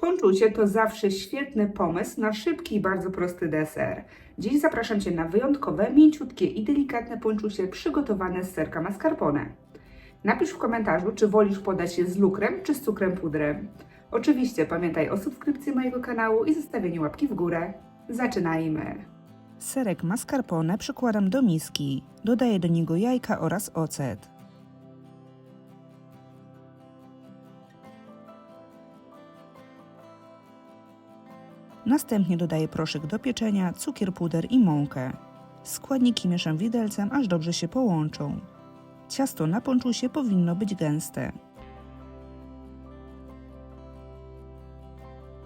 Ponczusie to zawsze świetny pomysł na szybki i bardzo prosty deser. Dziś zapraszam Cię na wyjątkowe, mięciutkie i delikatne ponczusie przygotowane z serka mascarpone. Napisz w komentarzu, czy wolisz podać je z lukrem, czy z cukrem pudrem. Oczywiście pamiętaj o subskrypcji mojego kanału i zostawieniu łapki w górę. Zaczynajmy! Serek mascarpone przykładam do miski. Dodaję do niego jajka oraz ocet. Następnie dodaję proszek do pieczenia, cukier puder i mąkę. Składniki mieszam widelcem, aż dobrze się połączą. Ciasto na ponczusie powinno być gęste.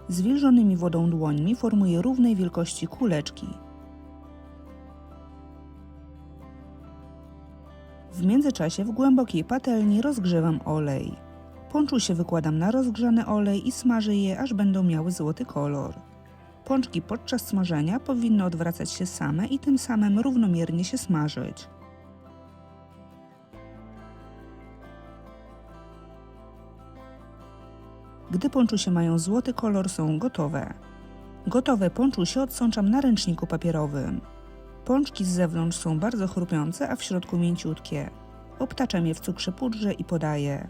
Zwilżonymi wodą dłońmi formuję równej wielkości kuleczki. W międzyczasie w głębokiej patelni rozgrzewam olej. Ponczusie wykładam na rozgrzany olej i smażę je, aż będą miały złoty kolor. Pączki podczas smażenia powinny odwracać się same i tym samym równomiernie się smażyć. Gdy ponczusie mają złoty kolor, są gotowe. Gotowe ponczusie odsączam na ręczniku papierowym. Pączki z zewnątrz są bardzo chrupiące, a w środku mięciutkie. Obtaczam je w cukrze pudrze i podaję.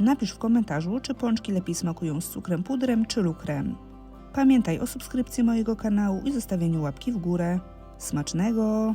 Napisz w komentarzu, czy pączki lepiej smakują z cukrem pudrem czy lukrem. Pamiętaj o subskrypcji mojego kanału i zostawieniu łapki w górę. Smacznego!